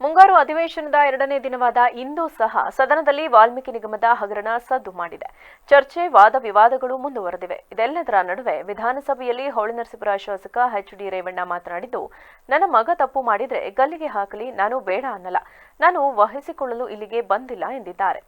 ಮುಂಗಾರು ಅಧಿವೇಶನದ ಎರಡನೇ ದಿನವಾದ ಇಂದು ಸಹ ಸದನದಲ್ಲಿ ವಾಲ್ಮೀಕಿ ನಿಗಮದ ಹಗರಣ ಸದ್ದು ಮಾಡಿದೆ. ಚರ್ಚೆ, ವಾದ ವಿವಾದಗಳು ಮುಂದುವರೆದಿವೆ. ಇದೆಲ್ಲದರ ನಡುವೆ ವಿಧಾನಸಭೆಯಲ್ಲಿ ಹೊಳೆನರಸೀಪುರ ಶಾಸಕ ಎಚ್ ಡಿ ರೇವಣ್ಣ ಮಾತನಾಡಿದ್ದು, ನನ್ನ ಮಗ ತಪ್ಪು ಮಾಡಿದ್ರೆ ಗಲ್ಲಿಗೆ ಹಾಕಲಿ, ನಾನು ಬೇಡ ಅನ್ನಲ್ಲ. ನಾನು ವಹಿಸಿಕೊಳ್ಳಲು ಇಲ್ಲಿಗೆ ಬಂದಿಲ್ಲ ಎಂದಿದ್ದಾರೆ.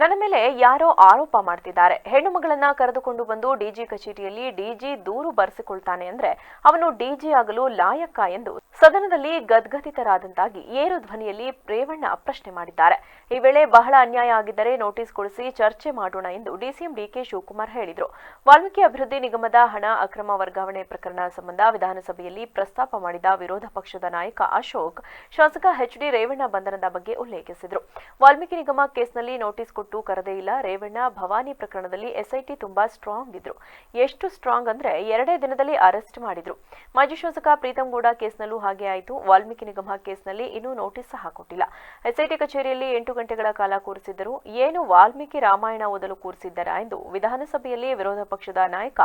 ನನ್ನ ಮೇಲೆ ಯಾರೋ ಆರೋಪ ಮಾಡ್ತಿದ್ದಾರೆ. ಹೆಣ್ಣು ಮಗಳನ್ನ ಕರೆದುಕೊಂಡು ಬಂದು ಡಿಜಿ ಕಚೇರಿಯಲ್ಲಿ ಡಿಜಿ ದೂರು ಬರೆಸಿಕೊಳ್ತಾನೆ ಅಂದ್ರೆ ಅವನು ಡಿಜಿ ಆಗಲು ಲಾಯಕ್ಕ ಎಂದು ಸದನದಲ್ಲಿ ಗದ್ಗದಿತರಾದಂತಾಗಿ ಏರು ಧ್ವನಿಯಲ್ಲಿ ರೇವಣ್ಣ ಪ್ರಶ್ನೆ ಮಾಡಿದ್ದಾರೆ. ಈ ವೇಳೆ ಬಹಳ ಅನ್ಯಾಯ ಆಗಿದ್ದರೆ ನೋಟಿಸ್ ಕೊಡಿಸಿ ಚರ್ಚೆ ಮಾಡೋಣ ಎಂದು ಡಿಸಿಎಂ ಡಿಕೆ ಶಿವಕುಮಾರ್ ಹೇಳಿದರು. ವಾಲ್ಮೀಕಿ ಅಭಿವೃದ್ಧಿ ನಿಗಮದ ಹಣ ಅಕ್ರಮ ವರ್ಗಾವಣೆ ಪ್ರಕರಣ ಸಂಬಂಧ ವಿಧಾನಸಭೆಯಲ್ಲಿ ಪ್ರಸ್ತಾಪ ಮಾಡಿದ ವಿರೋಧ ಪಕ್ಷದ ನಾಯಕ ಅಶೋಕ್, ಶಾಸಕ ಎಚ್ ಡಿ ರೇವಣ್ಣ ಬಂಧನದ ಬಗ್ಗೆ ಉಲ್ಲೇಖಿಸಿದರು. ವಾಲ್ಮೀಕಿ ನಿಗಮ ಕೇಸ್ನಲ್ಲಿ ನೋಟಿಸ್ ಕೊಟ್ಟು ಕರೆದೇ ಇಲ್ಲ. ರೇವಣ್ಣ ಭವಾನಿ ಪ್ರಕರಣದಲ್ಲಿ ಎಸ್ಐಟಿ ತುಂಬಾ ಸ್ಟ್ರಾಂಗ್ ಇದ್ರು. ಎಷ್ಟು ಸ್ಟ್ರಾಂಗ್ ಅಂದ್ರೆ ಎರಡೇ ದಿನದಲ್ಲಿ ಅರೆಸ್ಟ್ ಮಾಡಿದ್ರು. ಮಾಜಿ ಶಾಸಕ ಪ್ರೀತಂ ಗೌಡ ಕೇಸ್ನಲ್ಲೂ ಹಾಗೆ ಆಯಿತು. ವಾಲ್ಮೀಕಿ ನಿಗಮ ಕೇಸ್ನಲ್ಲಿ ಇನ್ನೂ ನೋಟಿಸ್ ಸಹ ಕೊಟ್ಟಿಲ್ಲ. ಎಸ್ಐಟಿ ಕಚೇರಿಯಲ್ಲಿ ಎಂಟು ಗಂಟೆಗಳ ಕಾಲ ಕೂರಿಸಿದ್ದರು. ಏನು ವಾಲ್ಮೀಕಿ ರಾಮಾಯಣ ಓದಲು ಕೂರಿಸಿದ್ದಾರಾ ಎಂದು ವಿಧಾನಸಭೆಯಲ್ಲಿ ವಿರೋಧ ಪಕ್ಷದ ನಾಯಕ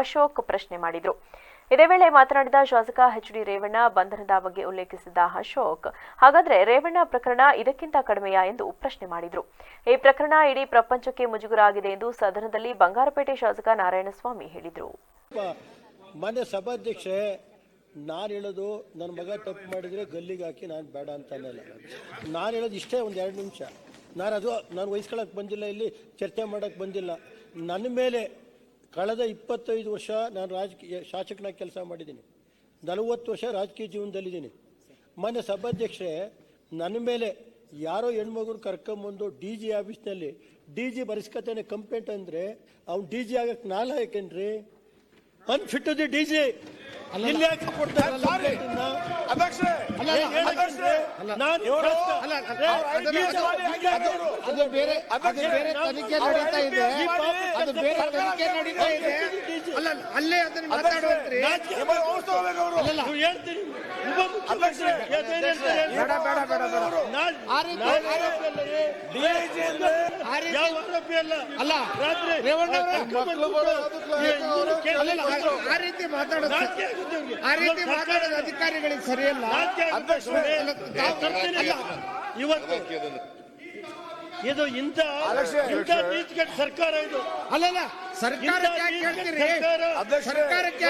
ಅಶೋಕ್ ಪ್ರಶ್ನೆ ಮಾಡಿದರು. ಇದೇ ವೇಳೆ ಮಾತನಾಡಿದ ಶಾಸಕ ಎಚ್ ಡಿ ರೇವಣ್ಣ, ಬಂಧನದ ಬಗ್ಗೆ ಉಲ್ಲೇಖಿಸಿದ ಅಶೋಕ್, ಹಾಗಾದ್ರೆ ರೇವಣ್ಣ ಪ್ರಕರಣ ಇದಕ್ಕಿಂತ ಕಡಿಮೆಯಾ ಎಂದು ಪ್ರಶ್ನೆ ಮಾಡಿದರು. ಈ ಪ್ರಕರಣ ಇಡೀ ಪ್ರಪಂಚಕ್ಕೆ ಮುಜುಗರ ಆಗಿದೆ ಎಂದು ಸದನದಲ್ಲಿ ಬಂಗಾರಪೇಟೆ ಶಾಸಕ ನಾರಾಯಣಸ್ವಾಮಿ ಹೇಳಿದರು. ಮಾನ್ಯ ಸಭಾಧ್ಯಕ್ಷೆ ನಾನು ಹೇಳೋದು ನನ್ನ ಮಗ ತಪ್ಪು ಮಾಡಿದರೆ ಗಲ್ಲಿಗೆ ಹಾಕಿ ನಾನು ಬೇಡ ಅಂತ ಅನ್ನಲ್ಲ ನಾನು ಹೇಳೋದು ಇಷ್ಟೇ ಒಂದು ಎರಡು ನಿಮಿಷ. ನಾನು ಅದು, ನಾನು ವಹಿಸ್ಕೊಳಕ್ಕೆ ಬಂದಿಲ್ಲ ಇಲ್ಲಿ, ಚರ್ಚೆ ಮಾಡೋಕ್ಕೆ ಬಂದಿಲ್ಲ. ನನ್ನ ಮೇಲೆ ಕಳೆದ ಇಪ್ಪತ್ತೈದು ವರ್ಷ ನಾನು ರಾಜಕೀಯ, ಶಾಸಕನಾಗಿ ಕೆಲಸ ಮಾಡಿದ್ದೀನಿ. ನಲವತ್ತು ವರ್ಷ ರಾಜಕೀಯ ಜೀವನದಲ್ಲಿದ್ದೀನಿ. ಮೊನ್ನೆ ಸಭಾಧ್ಯಕ್ಷರೇ, ನನ್ನ ಮೇಲೆ ಯಾರೋ ಹೆಣ್ಮಗುರು ಕರ್ಕೊಂಬಂದು ಡಿ ಜಿ ಆಫೀಸ್ನಲ್ಲಿ, ಡಿ ಜಿ ಬರೆಸ್ಕತಾನೆ ಕಂಪ್ಲೇಂಟ್ ಅಂದರೆ, ಅವ್ನು ಡಿ ಜಿ ಆಗಕ್ಕೆ ನಾಲ ಯಾಕೇನ್ರಿ ಅನ್ಫಿಟ್ ದಿ ಡಿ ಜಿ. ಇಲ್ಲಿ ಯಾಕೆ ಕೊಡ್ತಾರೆ ಪ್ರಶ್ನೆ- ಅಲ್ಲ, ಅದು- ಬೇರೆ ಅದು ಬೇರೆ ತನಿಖೆ ನಡೀತಾ ಇದೆ. ಅದು ಬೇರೆ ತನಿಖೆ ನಡೀತಾ ಇದೆ. ಅಲ್ಲ ಅಲ್ಲೇ ಅದನ್ನ ಮಾತಾಡುವಂತ್ರಿ. ಅಲ್ಲಲ್ಲ. ನೀವು ಅಲ್ಲ ಆ ರೀತಿ ಮಾತಾಡೋದು. ಆ ರೀತಿ ಮಾತಾಡೋದು ಅಧಿಕಾರಿಗಳಿಗೆ ಸರಿಯಲ್ಲ. ಇವತ್ತು ಇದು ಇಂತ ಇಂತ ಇಂಥ ಸರ್ಕಾರ ಇದು. ಅಲ್ಲಲ್ಲ ಸರ್ಕಾರ ಸರ್ಕಾರಕ್ಕೆ